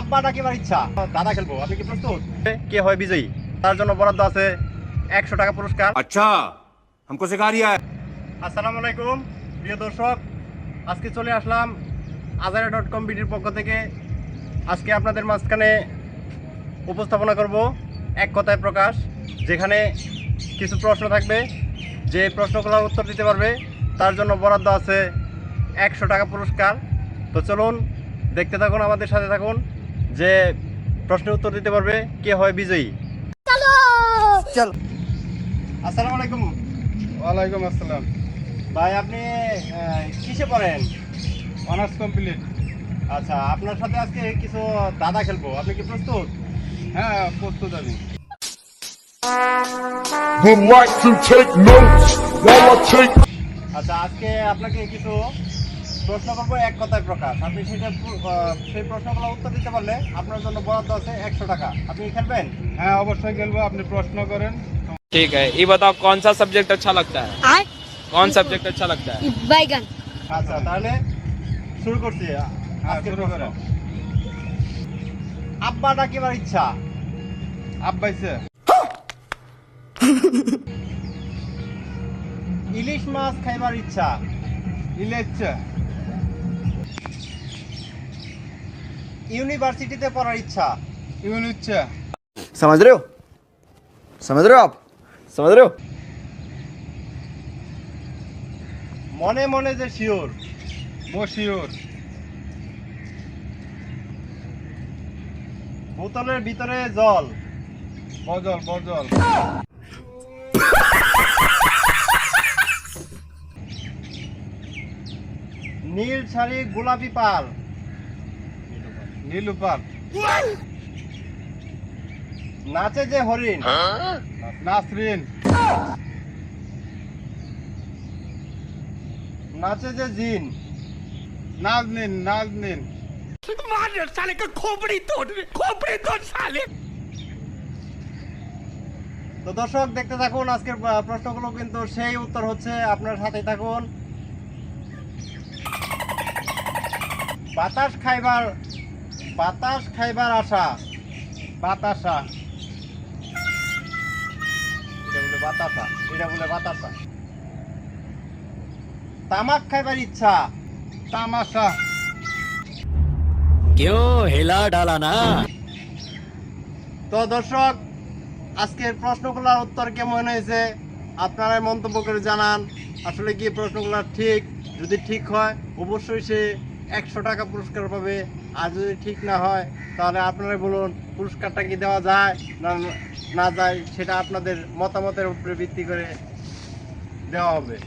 আব্বা ডাকিবার ইচ্ছা দাদা খেলবো আপনি কি প্রস্তুত কে হয় বিজয়ী তার জন্য বরাদ্দ আছে একশো টাকা পুরস্কার अच्छा हमको सिखा रिया है আসসালামু আলাইকুম প্রিয় দর্শক আজকে চলে আসলাম আজারা ডট কম বিডির পক্ষ থেকে আজকে আপনাদের মাঝখানে উপস্থাপনা করব এক কথায় প্রকাশ যেখানে কিছু প্রশ্ন থাকবে যে প্রশ্নগুলোর উত্তর দিতে পারবে তার জন্য বরাদ্দ আছে একশো টাকা পুরস্কার তো চলুন দেখতে থাকুন আমাদের সাথে থাকুন যে প্রশ্নের উত্তর দিতে পারবে কে হয় বিজয়ী। চল! আসসালামু আলাইকুম। ওয়ালাইকুম আসসালাম। ভাই আপনি কিসে পড়েন? Honours complete. আচ্ছা আপনার সাথে আজকে কিছু দাদা খেলব। আপনি কি প্রস্তুত? হ্যাঁ প্রস্তুত আমি। আচ্ছা আজকে আপনাকে কিছু প্রশ্ন করবো এক কথায় প্রকাশ আপনি সেটা পু- আহ, সেই প্রশ্নগুলো উত্তর দিতে পারলে আপনার জন্য বরাদ্দ আছে একশো টাকা আপনি খেলবেন হ্যাঁ অবশ্যই খেলবো আপনি প্রশ্ন করেন ठीक है ये बताओ कौन सा सब्जेक्ट अच्छा लगता है आय कौन सब्जेक्ट अच्छा लगता है बैगन আচ্ছা তাহলে শুরু করছি হ্যাঁ আজকের শুরু প্রশ্ন। করেন আব্বা ডাকিবার ইচ্ছা আব্বাইছে ইলিশ মাছ খাইবার ইচ্ছা ইলেচ্ছে ইউনিভার্সিটিতে পড়ার ইচ্ছা ইউনিচ্ছে समझ रहे हो समझ रहे हो आप समझ रहे हो মনে মনে যে শিওর মশিউর বোতলের ভিতরে জল বজল বজল নীল শাড়ি গোলাপি পাল নীলুপার নাচে যে হরিণ। নাসরিন। নাচে যে জিন। নাজনিন নাজনিন। তো দর্শক দেখতে থাকুন আজকের প্রশ্নগুলো কিন্তু সেই উত্তর হচ্ছে। আপনার সাথে থাকুন। বাতাস খাইবার বাতাস খাইবার আশা। বাতাসা। তো দর্শক আজকের উত্তর কেমন হয়েছে? আপনারাই মন্তব্য করে জানান। আসলে কি প্রশ্নগুলো ঠিক? যদি ঠিক হয় অবশ্যই সে একশো টাকা পুরস্কার পাবে। আর যদি ঠিক না হয়, তাহলে আপনারা বলুন, পুরস্কারটা কি দেওয়া যায় না না যায়, সেটা আপনাদের মতামতের উপরে ভিত্তি করে দেওয়া হবে।